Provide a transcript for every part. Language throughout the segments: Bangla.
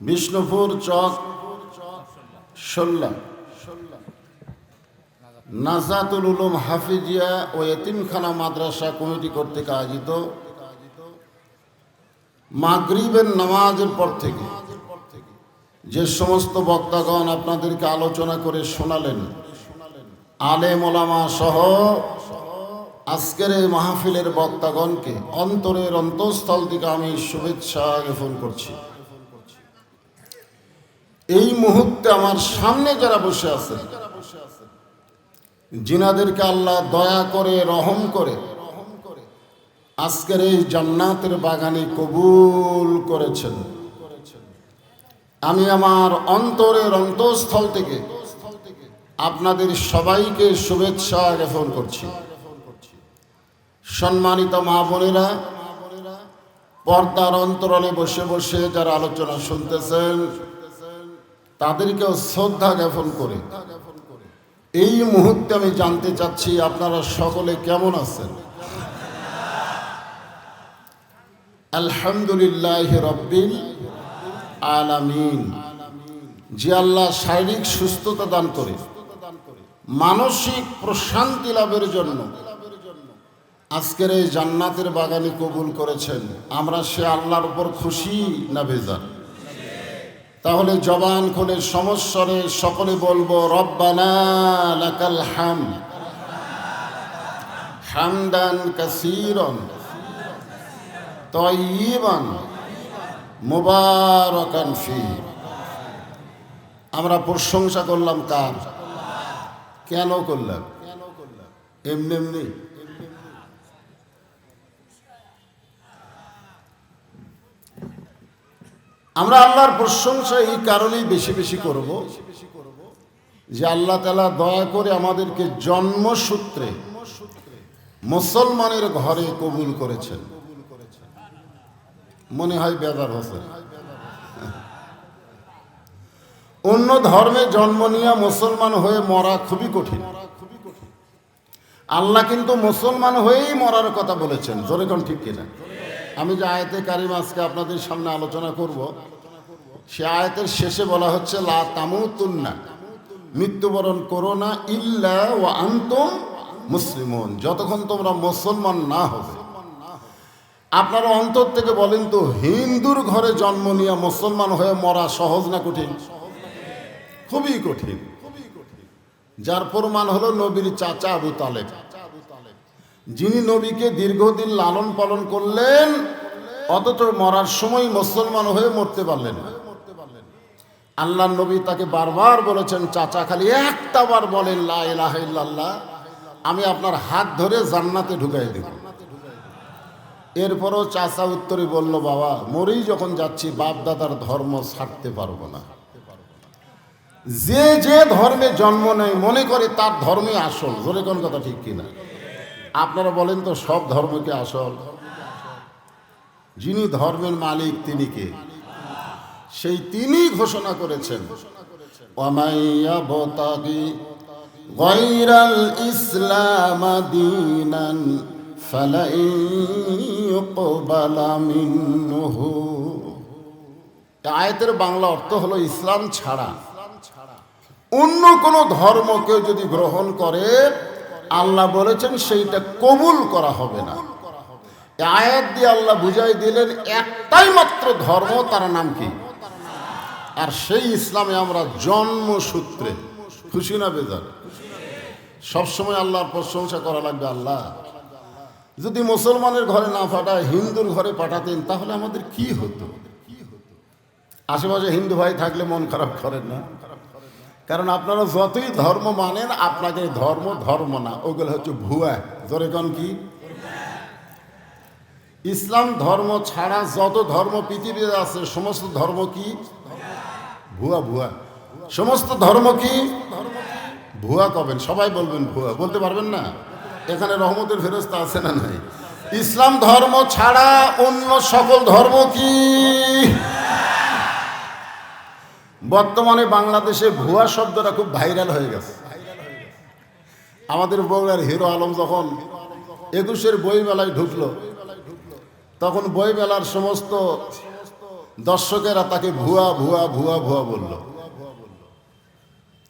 বিষ্ণুপুর চক নাজাতুল উলুম হাফিজিয়া ও এতিমখানা মাদ্রাসা কমিটি কর্তৃক আয়োজিত মাগরিবের নামাজের পর থেকে যে সমস্ত বক্তাগণ আপনাদেরকে আলোচনা করে শোনালেন আলে মোলামা সহ আজকের এই মাহফিলের বক্তাগণকে অন্তরের অন্তঃস্থল থেকে আমি শুভেচ্ছা জ্ঞাপন করছি। এই মুহূর্তে আমার সামনে যারা বসে আছেন জিনাদেরকে আল্লাহ দয়া করে, রহম করে, আজকের এই জান্নাতের বাগানে কবুল করেছেন। আমি আমার অন্তরের অন্তঃস্থল থেকে আপনাদের সবাইকে শুভেচ্ছা জ্ঞাপন করছি। সম্মানিত মা বোনেরা, পর্দার অন্তরণে বসে বসে যারা আলোচনা শুনতেছেন তাদেরকেও শ্রদ্ধা জ্ঞাপন করে। এই মুহূর্তে আমি জানতে চাচ্ছি আপনারা সকলে কেমন আছেন? আলহামদুলিল্লাহ রব্বিল আলামিন। যে আল্লাহ শারীরিক সুস্থতা দান করে, মানসিক প্রশান্তি লাভের জন্য আজকের এই জান্নাতের বাগানে কবুল করেছেন। আমরা সে আল্লাহর উপর খুশি না বেজার তাহলে জবান খুলে সমস্বরে সকলে বলব, রব্বানা লাকাল হাম। হামদান কাসীরন তয়িবান মুবারাকান ফি আমরা প্রশংসা করলাম কার? কেন করলাম এমনি এমনি আমরা আল্লাহর প্রশংসা এই কারণেই বেশি বেশি করব যে আল্লাহ তালা দয়া করে আমাদেরকে জন্মসূত্রে মুসলমানের ঘরে কবুল করেছেন। মনে হয় বেদার হোসেন অন্য ধর্মে জন্ম নিয়ে মুসলমান হয়ে মরা খুবই কঠিন। আল্লাহ কিন্তু মুসলমান হয়েই মরার কথা বলেছেন। জোরে ঠিক কিনা? আমি যে আয়াতে কারিম আজকে আপনাদের সামনে আলোচনা করব, সে আয়াতের শেষে বলা হচ্ছে, লা তামুতুন্না, মৃত্যুবরণ করো না, ইল্লা ও আন্তম মুসলিমন। যতক্ষণ তোমরা মুসলমান না হবে। আপনারা অন্তর থেকে বলেন তো, হিন্দুর ঘরে জন্ম নিয়ে মুসলমান হয়ে মরা সহজ না কঠিন? খুবই কঠিন। যার প্রমাণ হলো নবীর চাচা আবু তালেব। যিনি নবীকে দীর্ঘদিন লালন পালন করলেন, অথচ মরার সময় মুসলমান হয়ে মরতে পারলেন আল্লাহ নবী তাকে বারবার বলেছেন, চাচা, খালি একটা বার বলেন, লা ইলাহা ইল্লাল্লাহ, আমি আপনার হাত ধরে জান্নাতে ঢুকাই দেব। এরপরও চাচা উত্তরে বলল, বাবা, মরেই যখন যাচ্ছি বাপ দাদার ধর্ম ছাড়তে পারব না। যে যে ধর্মে জন্ম নেয়, মনে করে তার ধর্মে আসল। জোরে কোন কথা ঠিক কিনা? আপনারা বলেন তো, সব ধর্মকে আসল? যিনি ধর্মের মালিক, তিনি কে? সেই তিনি ঘোষণা করেছেন। আয়াতের বাংলা অর্থ হলো ইসলাম ছাড়া। অন্য কোনো ধর্ম কেউ যদি গ্রহণ করে আল্লাহ বলেছেন সেইটা কবুল করা হবে না। আয়াত দিয়ে আল্লাহ বুঝাই দিলেন, একটাই মাত্র ধর্ম, তার নাম কি? আর সেই ইসলামে আমরা জন্মসূত্রে খুশি না বেজার? সবসময় আল্লাহর প্রশংসা করা লাগবে আল্লাহ। যদি মুসলমানের ঘরে না পাঠায়, হিন্দুর ঘরে পাঠাতেন, তাহলে আমাদের কি হতো? আশেপাশে হিন্দু ভাই থাকলে মন খারাপ করেন না? কারণ আপনারা যতই ধর্ম মানেন, আপনাকে ধর্ম ধর্ম না। ওগুলো হচ্ছে ভুয়া। জোরে কন কি? ইসলাম ধর্ম ছাড়া যত ধর্ম পৃথিবীতে আছে, সমস্ত ধর্ম কি? ভুয়া ভুয়া। সমস্ত ধর্ম কি? ভুয়া কবেন? সবাই বলবেন ভুয়া। বলতে পারবেন না? এখানে রহমতের ফেরস্তা আছে না নাই? ইসলাম ধর্ম ছাড়া অন্য সকল ধর্ম কি? বর্তমানে বাংলাদেশে ভুয়া শব্দটা খুব ভাইরাল হয়ে গেছে। আমাদের বগুড়ার হিরো আলম যখন একুশের বই মেলায় ঢুকলো, তখন বই মেলার সমস্ত দর্শকেরা তাকে ভুয়া ভুয়া ভুয়া ভুয়া বলল।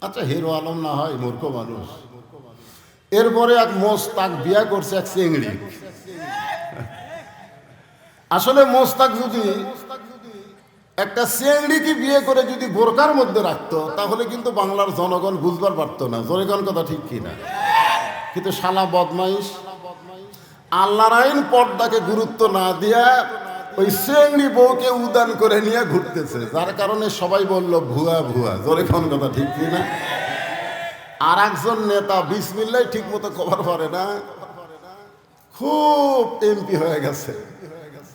আচ্ছা হিরো আলম না হয় মূর্খ মানুষ। এরপরে এক মোস্তাক বিয়া করছে এক চিংড়ি। আসলে মোস্তাক যদি একটা চেংড়িকে বিয়ে করে যদি বোরকার মধ্যে রাখতো, তাহলে কিন্তু বাংলার জনগণ বুঝবার পারতো না। জনগণ কথা ঠিক কিনা? কিন্তু শালা বদমাইশ, আল্লাহর আইন পর্দাকে গুরুত্ব না দিয়া ওই চেংড়ি বউকে উদান করে নিয়ে ঘুরতেছে। যার কারণে সবাই বলল, ভুয়া ভুয়া। জনগণ কথা ঠিক কিনা? আর একজন নেতা বিসমিল্লাই ঠিক মতো কভার পারে না। খুব এমপি হয়ে গেছে।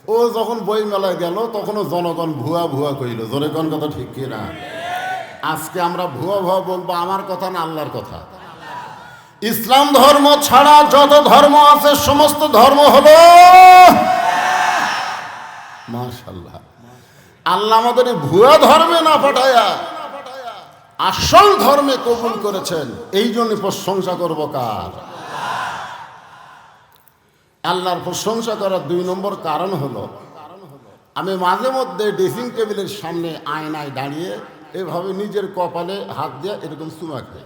ও যখন বই মেলায় গেল, তখনও জনগণ ভুয়া ভুয়া কইল। জনগণ কথা ঠিক কি না? আজকে আমরা ভুয়া ভুয়া বলব, আমার কথা না আল্লাহর কথা? ইসলাম ধর্ম ছাড়া যত ধর্ম আছে, সমস্ত ধর্ম হলো মাশাল্লাহ আল্লাহ আমাদের ভুয়া ধর্মে না পাঠায়া, আসল ধর্মে কবুল করেছেন। এই জন্য প্রশংসা করব কার? আল্লাহর প্রশংসা করার দুই নম্বর কারণ হলো, আমি মাঝে মধ্যে ড্রেসিং টেবিলের সামনে আয়নায় দাঁড়িয়ে এভাবে নিজের কপালে হাত দিয়ে এরকম চুমা খাই।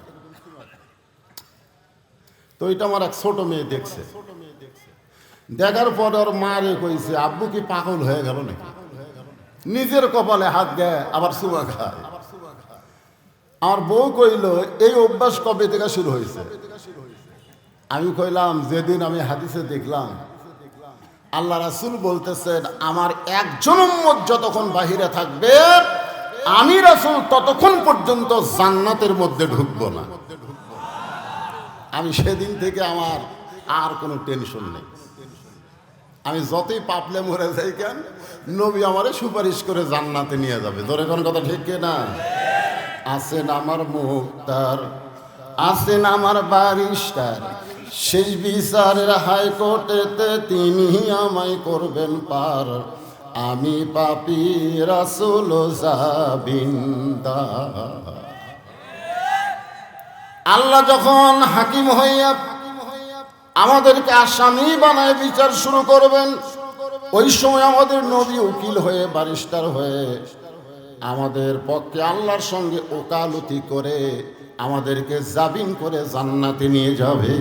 তো এটা আমার এক ছোট মেয়ে দেখছে। দেখার পর ওর মা রে কইছে, আব্বু কি পাগল হয়ে গেল নাকি? নিজের কপালে হাত দেয় আবার চুমা খায়। আমার বউ কইল, এই অভ্যাস কবে থেকে শুরু হয়েছে? আমি কইলাম, যেদিন আমি হাদিসে দেখলাম, আল্লাহ রাসুল বলতেছেন, আমার একজন উম্মত যতক্ষণ বাহিরে থাকবে, আমি রাসুল ততক্ষণ পর্যন্ত জান্নাতের মধ্যে ঢুকবো না। আমি সেদিন থেকে আমার আর কোনো টেনশন নেই। আমি যতই পাপলে মরে যাই কেন, নবী আমারে সুপারিশ করে জান্নাতে নিয়ে যাবে। ধরে কোন কথা ঠিক না? আছেন আমার মুক্তার, আছেন আমার বারিস্টার শেষ বিচারের হাইকোর্টেতে তিনি আমায় করবেন পার। আমি পাপি রাসুল আল্লাহ যখন হাকিম হইয়া আমাদেরকে আসামি বানায় বিচার শুরু করবেন, ওই সময় আমাদের নবী উকিল হয়ে বারিস্টার হয়ে আমাদের পক্ষে আল্লাহর সঙ্গে ওকালতি করে আমাদেরকে জাবিন করে জান্নাতে নিয়ে যাবে।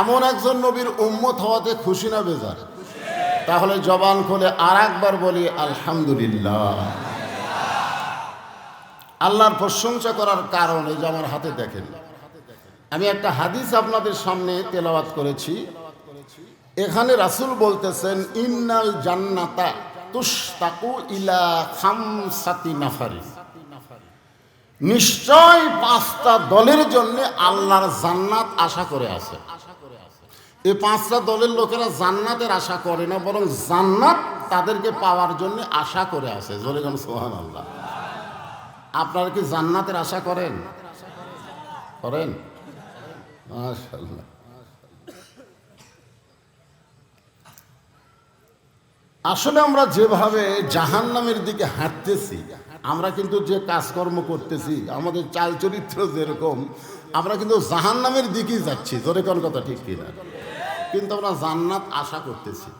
এমন একজন নবীর উম্মত হওয়াতে খুশি না বেজার? তাহলে জবান খুলে আর একবার বলি, আলহামদুলিল্লাহ। আল্লাহর প্রশংসা করার কারণ এই যে আমার হাতে দেখেন। আমি একটা হাদিস আপনাদের সামনে তেলাওয়াত করেছি। এখানে রাসুল বলতেছেন, ইন্নাল জান্নাতা তুস্তাকু ইলা খামসাতি নাফারি নিশ্চয় পাঁচটা দলের জন্য আল্লাহর জান্নাত আশা করে আছে। এই পাঁচটা দলের লোকেরা জান্নাতের আশা করে না, বরং জান্নাত তাদেরকে পাওয়ার জন্য আশা করে আছে। জোরেগান সোহান আল্লাহ আপনারা কি জান্নাতের আশা করেন? করেন? আসলে আমরা যেভাবে জাহান্নামের দিকে হাঁটতেছি আমরা কিন্তু যে কাজকর্ম করতেছি, আমাদের চাল চরিত্র যেরকম, আমরা কিন্তু জাহান্নামের দিকেই যাচ্ছি। জোরে কোন কথা ঠিক কিনা? কিন্তু আমরা জান্নাত আশা করতেছি।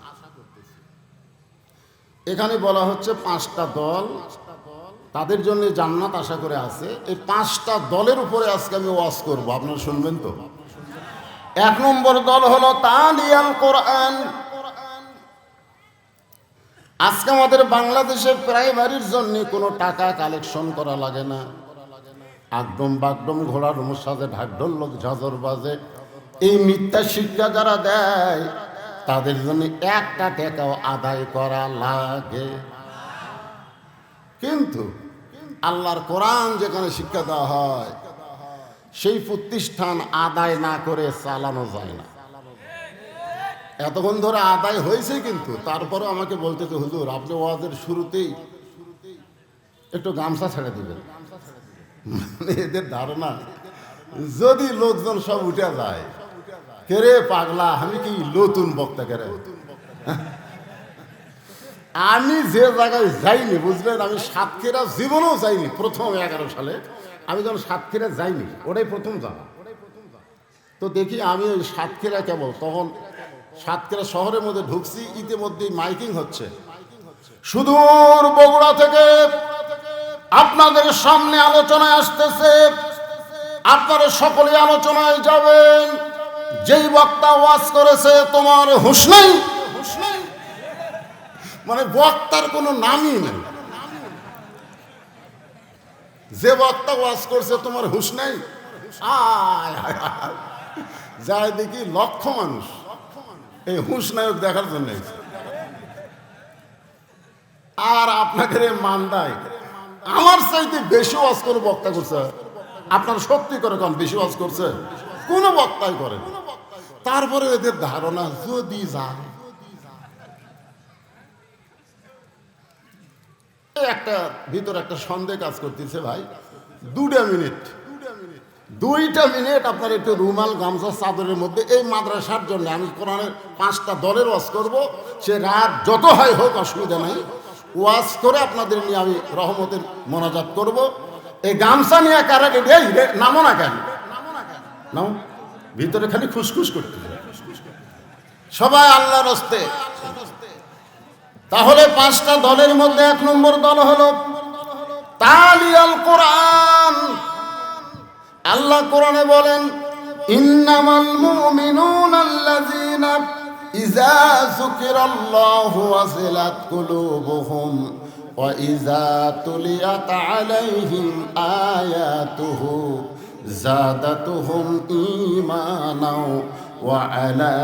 এখানে বলা হচ্ছে পাঁচটা দল, তাদের জন্য জান্নাত আশা করে আছে। এই পাঁচটা দলের উপরে আজকে আমি ওয়াজ করব, আপনারা শুনবেন তো? এক নম্বর দল হলো তালিয়াল কোরআন। আজকে আমাদের বাংলাদেশে প্রাইমারির জন্য কোনো টাকা কালেকশন করা লাগে না। একদম বাগডম ঘোড়ার সাজে, ঢাকঢোল লোক ঝাঁঝর বাজে। এই মিথ্যা শিক্ষা যারা দেয়, তাদের জন্য একটা টাকাও আদায় করা লাগে। কিন্তু আল্লাহর কোরআন যেখানে শিক্ষা দেওয়া হয়, সেই প্রতিষ্ঠান আদায় না করে চালানো যায় না। এতক্ষণ ধরে আদায় হয়েছে কিন্তু তারপরে আমাকে বলতে তো হুজুর, আপনি ওয়াজের শুরুতেই একটু গামছা ছেড়ে দিবেন। মানে এদের ধারণা, যদি লোকজন সব উঠে যায় কেরে পাগলা, আমি কি নতুন বক্তা কেরে আমি যে জায়গায় যাইনি, বুঝলেন, আমি সাতক্ষীরা জীবনেও যাইনি, প্রথম এগারো সালে। আমি যখন সাতক্ষীরা যাইনি, ওটাই প্রথম যাওয়া তো দেখি আমি ওই সাতক্ষীরা কেবল, তখন সাতক্ষীরা শহরের মধ্যে ঢুকছি, ইতিমধ্যেই মাইকিং হচ্ছে। সুদূর বগুড়া থেকে আপনাদের সামনে আলোচনায় আসতেছে, আপনারা সকলে আলোচনায় যাবেন। যেই বক্তা ওয়াজ করেছে, তোমার হুঁশ নেই। মানে বক্তার কোনো নামই নেই। যে বক্তা ওয়াজ করছে, তোমার হুঁশ। যায় দেখি লক্ষ মানুষ। এই হুঁশ নায়ক দেখার জন্য আর আপনাকে রে মান্দায়, আমার চাইতে বেশি ওয়াজ করে বক্তা করছে। আপনার সত্যি করে কন, বেশি ওয়াজ করছে? কোনো বক্তাই করে তারপরে এদের ধারণা যদি এই একটা ভিতরে একটা সন্দেহ কাজ করতেছে ভাই। দুটা মিনিট। দুইটা মিনিট আপনার একটু রুমাল, গামছা, চাদরের মধ্যে এই মাদ্রাসার জন্য আমি কোরআনের পাঁচটা দলের ওয়াজ করব। সে রাত যত হয় হোক, অসুবিধা নাই। ওয়াজ করে আপনাদের নিয়ে আমি রহমতের মনাজাত করব। এই গামছা নিয়ে কারা এই নামো না কেন? নাও ভিতরে খালি খুসখুস করতে সবাই আল্লাহর রস্তে তাহলে পাঁচটা দলের মধ্যে এক নম্বর দল হলো তালিয়াল কোরআন। আল্লাহ কোরআনে বলেন ইন্নামাল মুমিনুন আল্লাযীনা ইযা যুকিরাল্লাহু ওয়াজিলাত কুলুবুহুম ওয়া ইযা তুলিয়াত আলাইহিম আয়াতুহু زادتهم إيمانا وعلى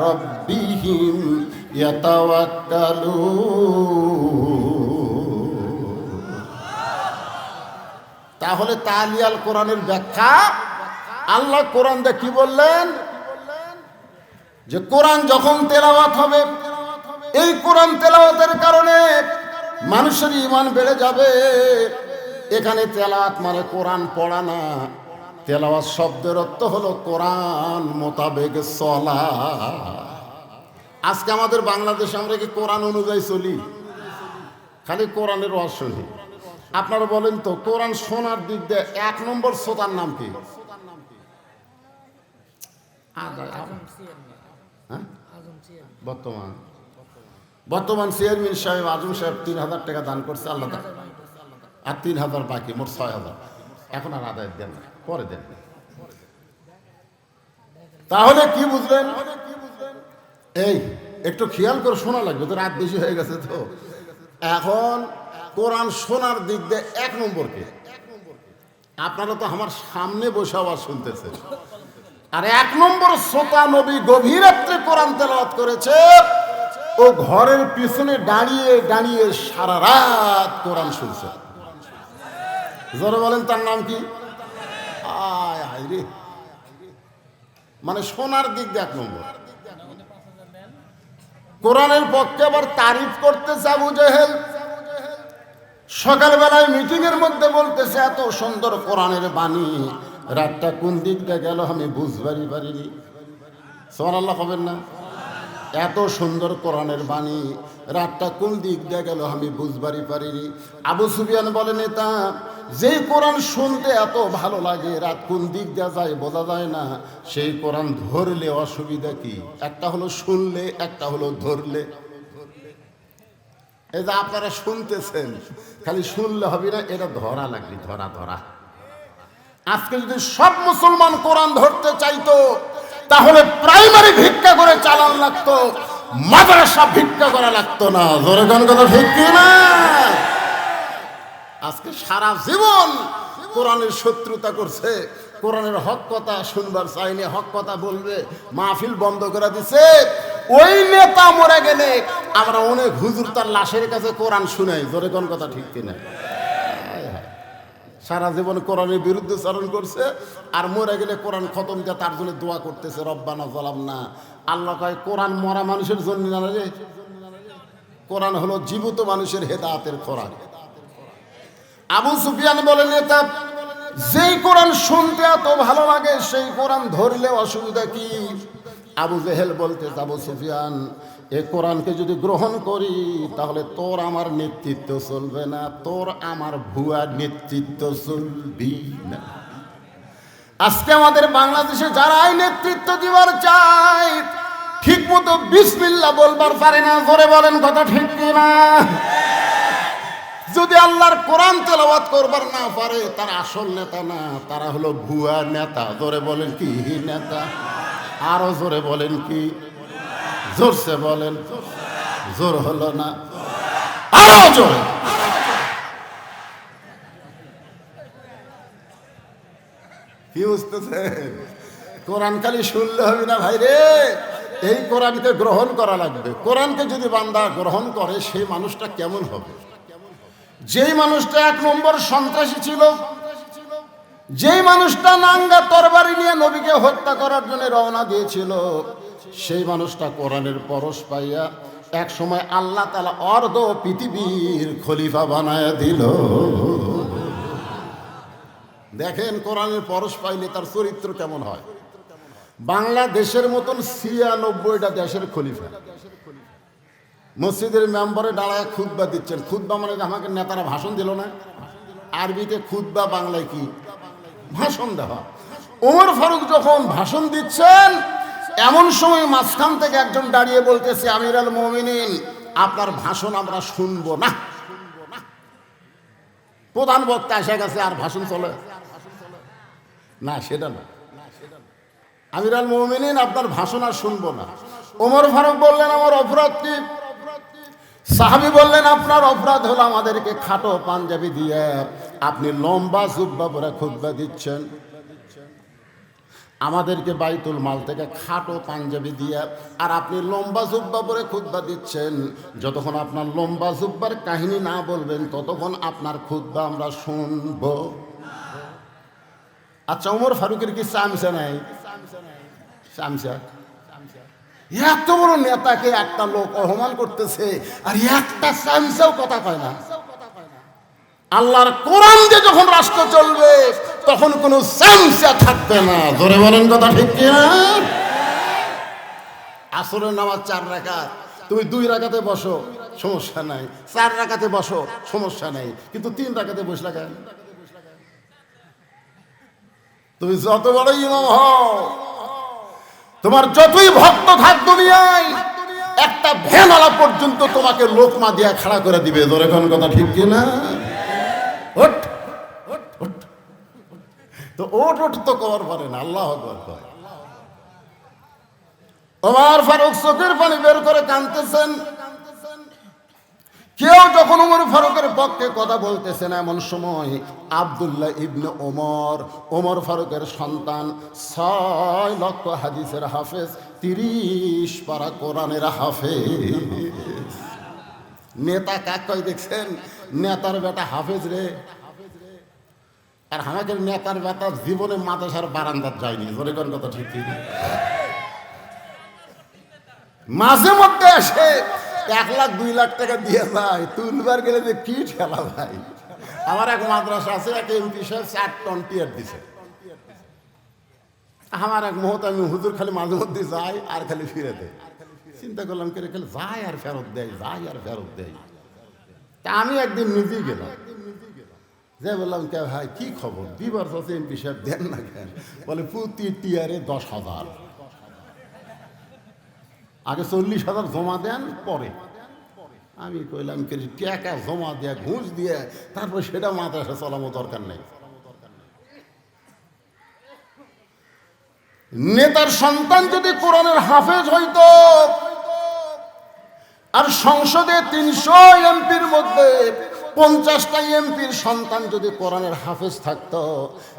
ربهم يتوكلون তাহলে তালিয়াল কোরআনের ব্যাখ্যা। আল্লাহ কোরআন দিয়ে কি বললেন? যে কোরআন যখন তেলাওয়াত হবে, এই কোরআন তেলাওয়াতের কারণে মানুষের ইমান বেড়ে যাবে। এখানে তেলাওয়াত মানে কোরআন পড়া না। তেলাওয়াত শব্দের অর্থ হলো কোরআন মোতাবেক চলা আজকে আমাদের বাংলাদেশে আমরা কি কোরআন অনুযায়ী চলি? খালি কোরআনের ওয়াজ শুনি। আপনারা বলেন তো কোরআন শোনার দিক দিয়ে এক নম্বর শ্রোতার নাম কি? হ্যাঁ? বর্তমান। বর্তমান চেয়ারম্যান সাহেব আজম সাহেব তিন হাজার টাকা দান করছে আল্লাহ আর তিন হাজার বাকি মোট ছয় হাজার। এখন আর আদায় দেন না পরে দেন তাহলে কি বুঝলেন? এই একটু খেয়াল করে শোনা লাগবে তো রাত বেশি হয়ে গেছে তো। এখন কোরআন শোনার দিক দিয়ে এক নম্বরকে আপনারা তো আমার সামনে বসে আবার শুনতেছে আর এক নম্বর শ্রোতা নবী গভীর রাত্রে কোরআন তেলাওয়াত করেছে, ও ঘরের পিছনে দাঁড়িয়ে দাঁড়িয়ে সারা রাত কোরআন শুনছে। জোরে বলেন, তার নাম কি? আয় রে। মানে শোনার দিক দিয়ে এক নম্বর। কোরআনের পক্ষে আবার তারিফ করতে চাবু জেহেল সকালবেলায় মিটিং এর মধ্যে বলতেছে, এত সুন্দর কোরআনের বাণী। রাতটা কোন দিকটা গেল আমি বুঝবারই পারিনি। সোমান আল্লাহ হবেন না? এত সুন্দর কোরআনের বাণী। রাতটা কোন দিক দিয়ে গেল আমি বুঝবারই পারিনি। আবু সুবিয়ান বলে, নেতা, যেই কোরআন শুনতে এত ভালো লাগে, রাত কোন দিক দিয়ে যায় বোঝা যায় না। সেই কোরআন ধরলে অসুবিধা কি? একটা হলো শুনলে, একটা হলো ধরলে। এই যে আপনারা শুনতেছেন, খালি শুনলে হবে না, এটা ধরা লাগবে, ধরা ধরা। আজকে যদি সব মুসলমান কোরআন ধরতে চাইতো, তাহলে প্রাইমারি ভিক্ষা করে চালান লাগতো, মাদ্রাসা ভিক্ষা করা লাগতো না। জোরে গান কথা ঠিক না? আজকে সারা জীবন কোরআনের শত্রুতা করছে, কোরআনের হক কথা শুনবার চাইনি, হক কথা বলবে, মাহফিল বন্ধ করে দিছে। ওই নেতা মরে গেলে আমরা অনেক হুজুর তার লাশের কাছে কোরআন শুনাই। জোরে কোন কথা ঠিক কিনা। সারা জীবন কোরআনের বিরুদ্ধে চারণ করছে আর মরে গেলে কোরআন খতম দিয়ে তার জন্য দোয়া করতেছে, রব্বানা জলাম না আল্লাহ কয়, কোরআন মরা মানুষের জন্য না রে। কোরআন হলো জীবিত মানুষের হেদাতের খোরাক। আবু সুফিয়ান বলেন নেতা, যেই কোরআন শুনতে এত ভালো লাগে, সেই কোরআন ধরলে অসুবিধা কি? আবু জেহেল বলতে আবু সুফিয়ান, এ কোরআনকে যদি গ্রহণ করি, তাহলে তোর আমার নেতৃত্ব চলবে না, তোর আমার ভুয়া নেতৃত্ব চলবি না। আজকে আমাদের বাংলাদেশে যারাই নেতৃত্ব দিবার চায় ঠিক মতো বিসমিল্লা বলবার পারে না, জোরে বলেন কথা ঠিক কিনা? যদি আল্লাহর কোরআন তেলাওয়াত করবার না পারে, তার আসল নেতা না, তারা হলো ভুয়া নেতা, জোরে বলেন কি নেতা? আরও জোরে বলেন কি? জোরসে বলেন, জোর হলো না। আরও জোরে। কি বুঝতেছেন কোরআন খালি শুনলে হবে না ভাই রে। এই কোরআনকে গ্রহণ করা লাগবে। কোরআনকে যদি বান্দা গ্রহণ করে সেই মানুষটা কেমন হবে? যেই মানুষটা এক নম্বর সন্ত্রাসী ছিল যেই মানুষটা নাঙ্গা তরবারি নিয়ে নবীকে হত্যা করার জন্য রওনা দিয়েছিল, সেই মানুষটা কোরআনের পরশ পাইয়া এক সময় আল্লাহ তালা অর্ধ পৃথিবীর খলিফা বানায় দিল। দেখেন কোরআনের পরশ পাইলে তার চরিত্র কেমন হয়? বাংলাদেশের মতন ছিয়ানব্বইটা দেশের খলিফা। মসজিদের মেম্বারে দাঁড়ায় খুদ্া দিচ্ছেন। খুদ্া মানে আমাকে নেতারা ভাষণ দিল না? আরবিতে খুদ্া বাংলায় কি? ভাষণ দেওয়া। ওমর ফারুক যখন ভাষণ দিচ্ছেন, এমন সময় মাঝখান থেকে একজন দাঁড়িয়ে বলতেছে আমির আল মমিনিন, আপনার ভাষণ আমরা শুনব না। প্রধান বক্তা এসে গেছে, আর ভাষণ চলে? না, সেটা না। আমির আল মমিনিন, আপনার ভাষণ আর শুনব না। ওমর ফারুক বললেন, আমার অপরাধ কি সাহাবি বললেন, আপনার অপরাধ হলো আমাদেরকে খাটো পাঞ্জাবি দিয়ে আপনি লম্বা জুব্বা পরে খুদ্া দিচ্ছেন। আমাদেরকে বাইতুল মাল থেকে খাটো পাঞ্জাবি দিয়ে আর আপনি লম্বা জুব্বা পরে খুদ্া দিচ্ছেন। যতক্ষণ আপনার লম্বা জুব্বার কাহিনী না বলবেন, ততক্ষণ আপনার খুদ্া আমরা শুনব। আচ্ছা ওমর ফারুকের কি চামচা নাই? চামচা এত বড় নেতাকে একটা লোক অপমান করতেছে আর একটা চামচাও কথা কয় না। আল্লাহর কোরআন দিয়ে যখন রাষ্ট্র চলবে, তখন কোনো চামচা থাকবে না। ধরে বলেন কথা ঠিক কিনা? আসরের নামাজ চার রাকাত। তুমি দুই রাকাতে বসো, সমস্যা নাই। চার রাকাতে বসো, সমস্যা নাই। কিন্তু তিন রাকাতে বসলা কেন? তুমি যত বড় ইমাম হও তোমার যতই ভক্ত থাক দুনিয়ায়, একটা ভ্যানওয়ালা পর্যন্ত তোমাকে লোকমা দিয়া খাড়া করে দিবে। কোন কথা ঠিক কিনা? না। তো ওট ওট তো কবার পারে না, আল্লাহ তোমার ফারুক চোখের পানি বের করে কাঁদতেছেন। কেউ যখন উমর ফারুকের পক্ষে কথা বলতেছেন এমন সময় আবদুল্লাহ ইবনে ওমর ওমর ফারুকের সন্তান, ছয় লক্ষ হাদিসের হাফেজ, তিরিশ পারা কোরআনের হাফেজ। নেতা কাক কয় দেখছেন? নেতার বেটা হাফেজ রে। আর আমাদের নেতার বেটা জীবনে মাদ্রাসার বারান্দার যায়নি, জোরে কোন কথা ঠিক ঠিক মাঝে মধ্যে এসে এক লাখ, দুই লাখ টাকা দিয়ে যায় তুলবার গেলে যে কি ঠেলা ভাই? আমার এক মাদ্রাসা আছে, এক এমপি সাহেব চার টন টিয়ার দিছে। আমার এক মুহূর্ত আমি হুজুর খালি মাঝে মধ্যে যাই আর খালি ফিরে দেয়। চিন্তা করলাম করে খালি যাই আর ফেরত দেয় যাই আর ফেরত দেয়। তা আমি একদিন নিজেই গেলাম। যে বললাম, কে ভাই, কি খবর? দিবার চাষে এমপি সাহেব দেন না কেন? বলে প্রতি টিয়ারে দশ হাজার। আগে চল্লিশ হাজার জমা দেন, পরে। আমি কইলাম কি টাকা জমা দেয়া, ঘুষ দিয়ে, তারপর সেটা মাদ্রাসা চলানো দরকার নেই। নেতার সন্তান যদি কোরআনের হাফেজ হইত, আর সংসদে তিনশো এমপির মধ্যে পঞ্চাশটা এমপির সন্তান যদি কোরআনের হাফেজ থাকতো,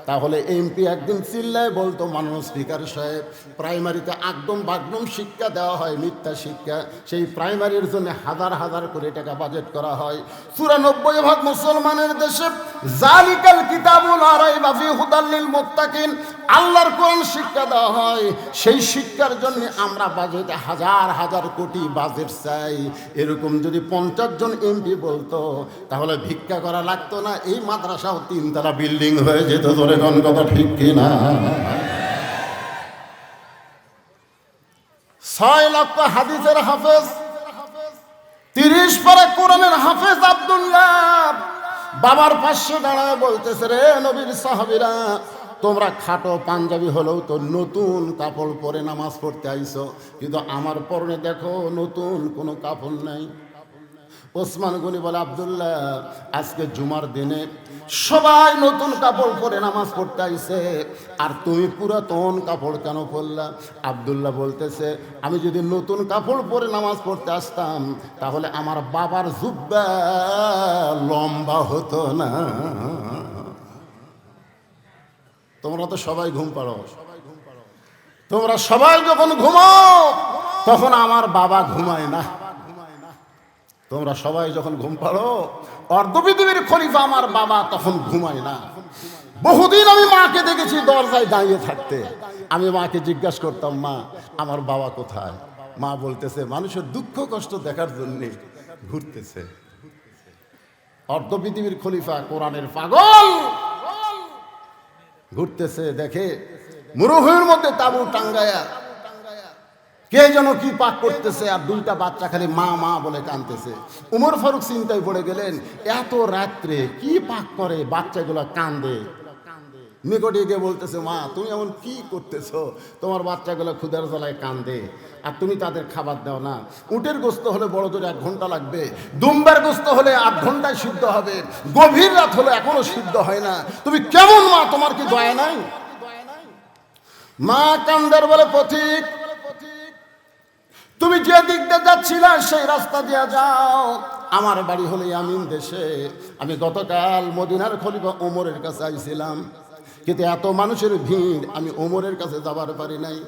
তাহলে এমপি একদিন চিল্লায় বলতো, মাননীয় স্পিকার সাহেব, প্রাইমারিতে একদম বাগদম শিক্ষা দেওয়া হয়, মিথ্যা শিক্ষা। সেই প্রাইমারির জন্য হাজার হাজার কোটি টাকা বাজেট করা হয়। চুরানব্বই ভাগ মুসলমানের দেশে জালিকাল কিতাবুল আরাই বাফি হুদাল্লিল মুত্তাকিন, আল্লাহর কোরআন শিক্ষা দেওয়া হয়। সেই শিক্ষার জন্য আমরা বাজেটে হাজার হাজার কোটি বাজেট চাই। এরকম যদি পঞ্চাশ জন এমপি বলতো, তাহলে ভিক্ষা করা লাগতো না, এই মাদ্রাসাও তিনতলা বিল্ডিং হয়ে যেত, ধরে কোন কথা ঠিক কিনা ছয় লক্ষ হাদিসের হাফেজ, তিরিশ পরে কোরআনের হাফেজ আব্দুল্লাহ। বাবার পাশে দাঁড়ায় বলতেছে, রে নবীর সাহাবিরা, তোমরা খাটো পাঞ্জাবি হলেও তো নতুন কাপড় পরে নামাজ পড়তে আইছো, কিন্তু আমার পরনে দেখো নতুন কোনো কাপড় নাই। ওসমান গনি বলে, আবদুল্লাহ, আজকে জুমার দিনে সবাই নতুন কাপড় পরে নামাজ পড়তে আইছে। আর তুমি পুরাতন কাপড় কেন পরলা? আবদুল্লাহ বলতেছে, আমি যদি নতুন কাপড় পরে নামাজ পড়তে আসতাম, তাহলে আমার বাবার জুব্বা লম্বা হতো না। তোমরা তো সবাই ঘুম পাড়ো। তোমরা সবাই যখন ঘুমাও, তখন আমার বাবা ঘুমায় না। তোমরা সবাই যখন ঘুম পাড়ো, অর্ধপৃথিবীর খলিফা আমার বাবা তখন ঘুমায় না। বহুদিন আমি মাকে দেখেছি দরজায় দাঁড়িয়ে থাকতে। আমি মাকে জিজ্ঞাসা করতাম, মা, আমার বাবা কোথায়? মা বলতেছে, মানুষের দুঃখ কষ্ট দেখার জন্য ঘুরতেছে। অর্ধ পৃথিবীর খলিফা কোরআনের পাগল। ঘুরতেছে, দেখে মুরুভূমির মধ্যে তাবু টাঙ্গায়া কে যেন কি পাক করতেছে আর দুইটা বাচ্চা খালি মা মা বলে কানতেছে। উমর ফারুক চিন্তায় পড়ে গেলেন, এত রাত্রে কি পাক করে? বাচ্চাগুলো কান্দে। নিকটে গিয়ে বলতেছে, মা, তুমি এমন কি করতেছো? তোমার বাচ্চাগুলো ক্ষুদার জ্বালায় কান্দে আর তুমি তাদের খাবার দাও না। উটের গোস্ত হলে বড় জোরে এক ঘণ্টা লাগবে। দুম্বার গোস্ত হলে আধ ঘন্টায় সিদ্ধ হবে। গভীর রাত হলে এখনও সিদ্ধ হয় না। তুমি কেমন মা? তোমার কি দয়া নাই? মা কান্দার বলে, পথিক তুমি যে দিক দিয়ে যাচ্ছিলা, সেই রাস্তা দিয়ে যাও। আমার বাড়ি হলে আমিন দেশে। আমি গতকাল মদিনার খলিফা ওমরের কাছে আইছিলাম। কিন্তু এত মানুষের ভিড়, আমি ওমরের কাছে যাবার পারি নাই।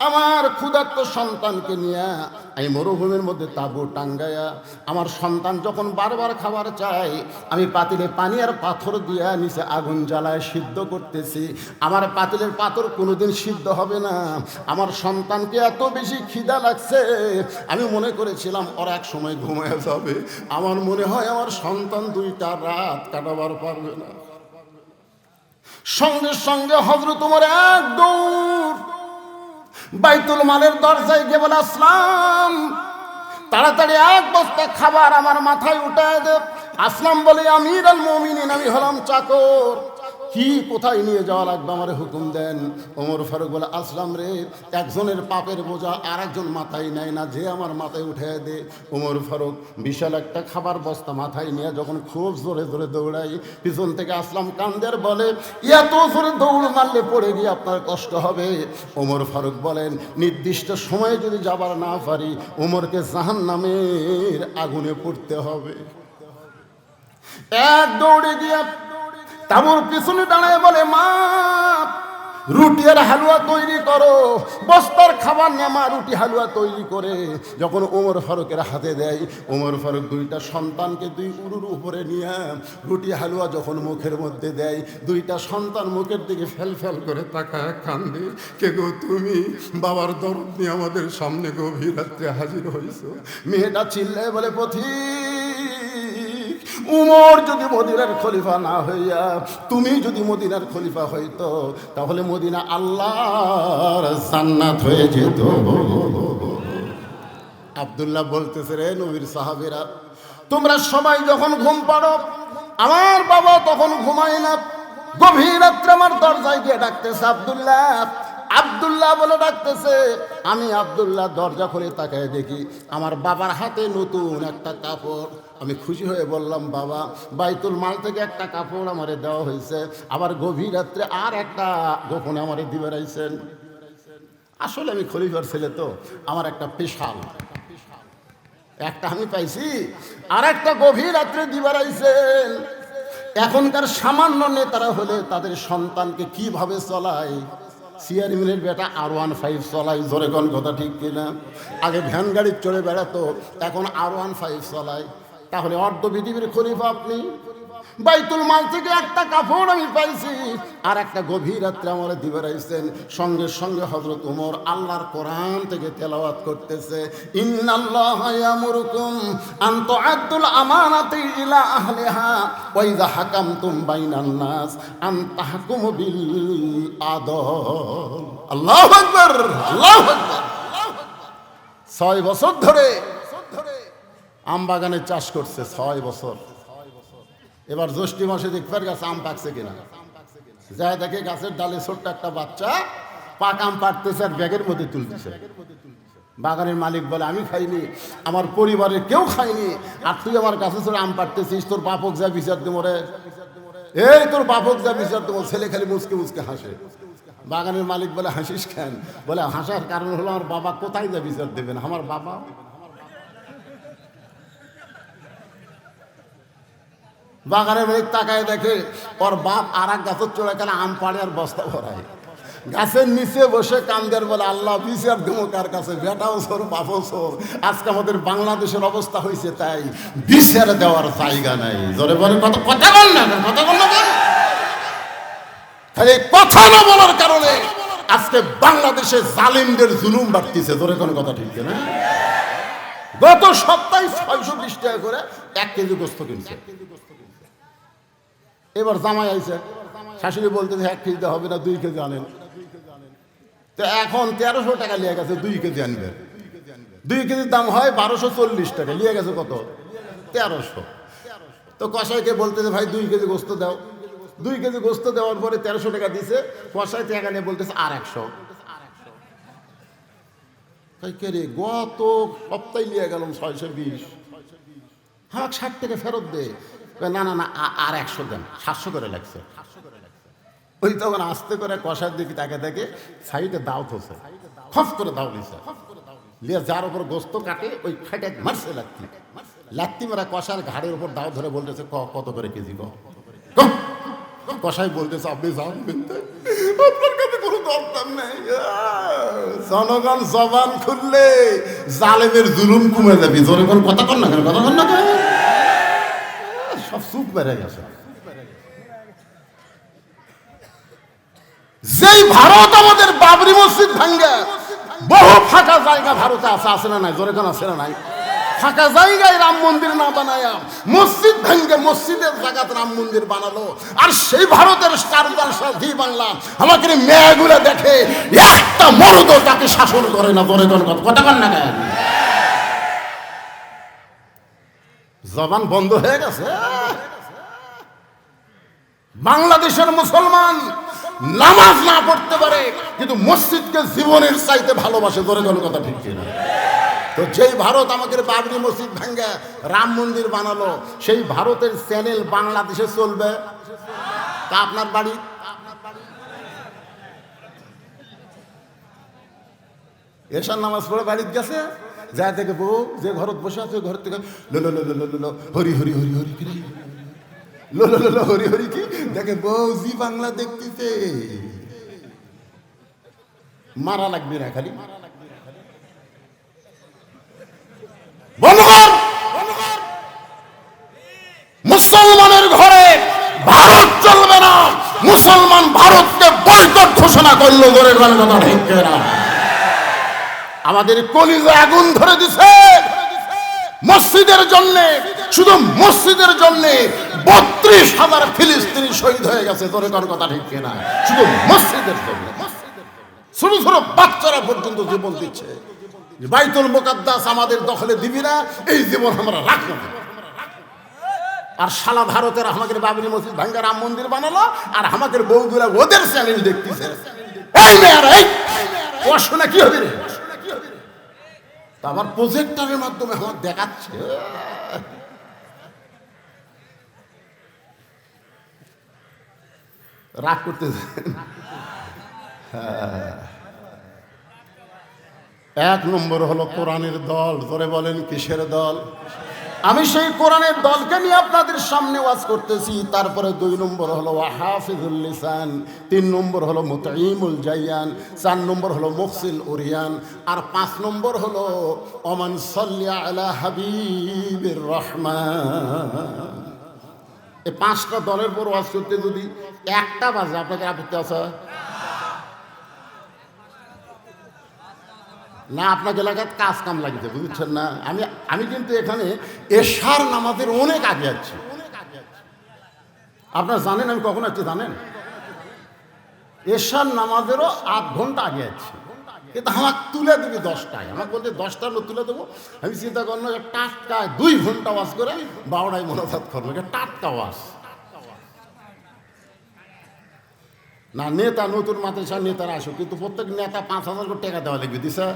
আমার ক্ষুধার্ত সন্তানকে নিয়ে আমি মরুভূমির মধ্যে তাবু টাঙ্গায়া আমার সন্তান যখন বারবার খাবার চাই আমি পাতিলে পানি আর পাথর দিয়া নিচে আগুন জ্বালায় সিদ্ধ করতেছি। আমার পাতিলের পাথর কোনোদিন সিদ্ধ হবে না। আমার সন্তানকে এত বেশি খিদা লাগছে। আমি মনে করেছিলাম, ওরা এক সময় ঘুমায় যাবে। আমার মনে হয় আমার সন্তান দুইটা রাত কাটাবার পারবে না। সঙ্গে সঙ্গে হজরত তোমার এক দৌড় বাইতুল মালের দরজায় গিয়ে বলে, আসলাম। তাড়াতাড়ি এক বস্তা খাবার আমার মাথায় উঠায় দে। আসলাম বলে, আমির আল মমিনিন আমি হলাম চাকর। কি কোথায় নিয়ে যাওয়া লাগবে আমার হুকুম দেন? ওমর ফারুক বলে, আসলাম রে, একজনের পাপের বোঝা আর একজন মাথায় নেয় না, যে আমার মাথায় উঠে দে। ওমর ফারুক বিশাল একটা খাবার বস্তা মাথায় নিয়ে যখন খুব জোরে জোরে দৌড়াই পিছন থেকে আসলাম কান্দের বলে, এত জোরে দৌড় মারলে পড়ে গিয়ে আপনার কষ্ট হবে? ওমর ফারুক বলেন, নির্দিষ্ট সময়ে যদি যাবার না পারি, ওমরকে জাহান নামের আগুনে পড়তে হবে। এক দৌড়ে গিয়ে তাবুর পিছনে দাঁড়ায় বলে, মা রুটি আর হালুয়া তৈরি করো। বস্তার খাবার নেমা রুটি হালুয়া তৈরি করে। যখন ওমর ফারুকের হাতে দেয় ওমর ফারুক দুইটা সন্তানকে দুই উরুর উপরে নিয়ে রুটি হালুয়া যখন মুখের মধ্যে দেয়, দুইটা সন্তান মুখের দিকে ফেল ফেল করে তাকায়, কান্দে, কে গো তুমি? বাবার দরদ নিয়ে আমাদের সামনে গভীর রাত্রে হাজির হয়েছো মেয়েটা চিল্লায় বলে পথিক উমর যদি মদিনার খলিফা না হইয়া, তুমি যদি মদিনার খলিফা হইতো, তাহলে মদিনা আল্লাহর সান্নাত হয়ে যেত। আব্দুল্লাহ বলতেছে, রে নবীর সাহাবেরা, তোমরা সবাই যখন ঘুম পাড়ো, আমার বাবা তখন ঘুমায় না। গভীর রাত্রে আমার দরজায় গিয়ে ডাকতেছে, আবদুল্লাহ, আব্দুল্লাহ বলে ডাকতেছে, আমি আব্দুল্লাহ দরজা খুলে তাকায় দেখি, আমার বাবার হাতে নতুন একটা কাপড়। আমি খুশি হয়ে বললাম, বাবা, বাইতুল মাল থেকে একটা কাপড় আমারে দেওয়া হয়েছে, আবার গভীর রাত্রে আর একটা গোপনে আমারে দিবে রাইছেন। আসলে আমি খলিফার ছেলে তো, আমার একটা পেশাল। একটা আমি পাইছি, আর একটা গভীর রাত্রে দিবারাইছেন এখনকার সামান্য নেতারা হলে তাদের সন্তানকে কীভাবে চলায়? চেয়ারম্যানের বেটা আর ওয়ান ফাইভ চলাই জোরে কথা ঠিক কিনা? আগে ভ্যান গাড়ি চড়ে বেড়াতো, এখন আর ওয়ান ফাইভ চলায়। তাহলে অর্ধ পৃথিবীর খলিফা আপনি। বাইতুল মাল থেকে একটা কাপড় আমি পাইছি, আর একটা গভীর রাত্রে আমার দিবে রাইছেন সঙ্গে সঙ্গে হজরত উমর আল্লাহর কোরআন থেকে তেলাওয়াত করতেছে, ইন্নাল্লাহ ইয়ামুরুকুম আন তুআদ্দুল আমানাতি ইলা আহলিহা, ওয়া ইযা হাকামতুম বাইনান নাস আন তাহকুমু বিল আদল। আল্লাহু আকবার আল্লাহু আকবার। ছয় বছর ধরে আম বাগানে চাষ করছে ছয় বছর। এবার জ্যৈষ্ঠী মাসে দেখবার গেছে আম পাকছে কিনা। যায় দেখে গাছের ডালে ছোট্ট একটা বাচ্চা পাক আম পাড়তেছে আর ব্যাগের মধ্যে তুলতেছে। বাগানের মালিক বলে, আমি খাইনি, আমার পরিবারের কেউ খায়নি আর তুই আমার কাছে ছোট আম পাড়তেছিস, তোর বাপক যা বিচার দেবো রে। এই তোর বাপক যা বিচার দেবো, ছেলে খালি মুচকে মুসকে হাসে। বাগানের মালিক বলে, হাসিস কেন? বলে, হাসার কারণ হলো আমার বাবা কোথায় যা বিচার দেবেন, আমার বাবা বাগানের মালিক তাকায় দেখে ওর বাপ আর এক গাছের চড়ে কেন আম পাড়ে আর বস্তা ভরায়। গাছের নিচে বসে কান্দের বলে, আল্লাহ বিচার দেবো কার কাছে? বেটাও সর, বাপও সর। আজকে আমাদের বাংলাদেশের অবস্থা হয়েছে তাই, বিচার দেওয়ার জায়গা নাই। জোরে বলে কত কথা বল না, কথা বল না? খালি কথা না বলার কারণে আজকে বাংলাদেশে জালিমদের জুলুম বাড়তিছে। জোরে কোনো কথা ঠিক না গত সপ্তাহে ছয়শো বিশ টাকা করে এক কেজি গোস্ত কিনছে। এবার জামাই আইছে। শাশুড়ি বলতেছে, এক কেজি হবে না, দুই কেজি আনেন। তো এখন তেরোশো টাকা লিয়ে গেছে, দুই কেজি আনবে। দুই কেজির দাম হয় বারোশো চল্লিশ টাকা, লিয়ে গেছে কত? তেরোশো। তো কষাইকে বলতেছে, ভাই, দুই কেজি গোস্ত দাও। দুই কেজি গোস্ত দেওয়ার পরে তেরোশো টাকা দিছে কষাই টাকা নিয়ে বলতেছে, আর একশো। কে রে, গত সপ্তাহে নিয়ে গেলাম ছয়শো বিশ। হ্যাঁ ষাট টাকা ফেরত দে। না না না আর একশো দেন, সাতশো করে লাগছে ওই তখন আস্তে করে কষার দিকে তাকে দেখে সাইডে দাও থসে খফ করে দাও দিছে লিয়ে যার উপর গোস্ত কাটে, ওই ফাইটে মারছে লাত্তি লাত্তি মারা কষার ঘাড়ের উপর দাও ধরে বলতেছে, ক, কত করে কেজি ক। কষাই বলতেছে, আপনি তো? আপনার কাছে কোনো দরকার নেই জনগণ জবান খুললে জালেমের জুলুম কমে যাবে জনগণ কথা কর না কেন কথা কর না কেন? চুপ বেড়ে গেছে যেই ভারত আমাদের বাবরি মসজিদ ভাঙ্গে, বহু ফাঁকা জায়গা ভারতে আছে আছে না নাই? জোরে কোন আছে না নাই? ফাঁকা জায়গায় রাম মন্দির না বানায়া, মসজিদ ভেঙ্গে, মসজিদের জায়গাতে রাম মন্দির বানালো। আর সেই ভারতের স্টারদার সাথী বাংলা, আমাকে মেয়েগুলো দেখে একটা মরদ তাকে শাসন করে না, জোরে কোন কথা কন না কেন? জবান বন্ধ হয়ে গেছে। বাংলাদেশের মুসলমান নামাজ না পড়তে পারে, কিন্তু মসজিদকে জীবনের চাইতে ভালোবাসে ধরে কোনো কথা ঠিক কিনা? তো যেই ভারত আমাকে বাবরি মসজিদ ভাঙ্গা, রাম মন্দির বানালো, সেই ভারতের চ্যানেল বাংলাদেশে চলবে। তা আপনার বাড়ি? এসার নামাজ পড়ে বাড়িতে গেছে? যা থেকে বউ, যে ঘরত বসে আছে ঘর থেকে লো লো লো লো হরি হরি হরি হরি কি লো লো লো হরি হরি কি? দেখে বউ জি বাংলা দেখতেছে। মারা লাগবে না খালি। মুসলমানের ঘরে ভারত চলবে না। মুসলমান ভারতকে বয়কট ঘোষণা করল ধরে কথা ঠিক না। আমাদের কলিজে আগুন ধরে দিছে। মসজিদের জন্য, শুধু মসজিদের জন্য বত্রিশ হাজার ফিলিস্তিনি শহীদ হয়ে গেছে। তোর কোন কথা ঠিক কিনা শুধু মসজিদের জন্য। ছোট ছোট বাচ্চারা পর্যন্ত জীবন দিচ্ছে। বাইতুল মোকাদ্দাস আমাদের দখলে দিবি না, এই জীবন আমরা রাখব না। আর সালা ভারতের আমাদের বাবরি মসজিদ ভাঙ্গা রাম মন্দির বানালো, আর আমাদের বউগুলা ওদের চ্যানেল দেখতেছে। এই মেয়েরা, এই! পড়াশোনা কি হবে রে? আমার প্রজেক্টরের মাধ্যমে আমার দেখাচ্ছে রাগ করতে। এক নম্বর হলো কোরআনের দল ধরে বলেন কিসের দল আমি সেই কোরআনের দলকে নিয়ে আপনাদের সামনে ওয়াজ করতেছি। তারপরে দুই নম্বর হলো হাফিজুল লিসান, তিন নম্বর হলো মুতাইমুল জাইয়ান, চার নম্বর হলো মুফসিল উরিয়ান, আর পাঁচ নম্বর হলো অমান সাল্লিয়া আলা হাবিবির রহমান। এই পাঁচটা দলের পর ওয়াজ করতে যদি একটা বাজে আপনাকে আপত্তি আছে? না আপনার এলাকায় কাজ কাম লাগিতে বুঝছেন না? আমি আমি কিন্তু এখানে এশার নামাজের অনেক আগে আছি। আপনারা জানেন আমি কখন আছি, জানেন? এশার নামাজেরও আধ ঘণ্টা আগে আছি। কিন্তু আমার তুলে দিবি দশটায়। আমাকে বলতে দশটা লোক তুলে দেবো। আমি চিন্তা করলাম যে টাটকায় দুই ঘণ্টা ওয়াজ করে বারোটায় মনোজাত করব এটা টাটকা ওয়াজ। না, নেতা নতুন মাদ্রাসা নেতারা আসুক, কিন্তু প্রত্যেক নেতা পাঁচ হাজার করে টাকা দেওয়া লাগবে, দিছে?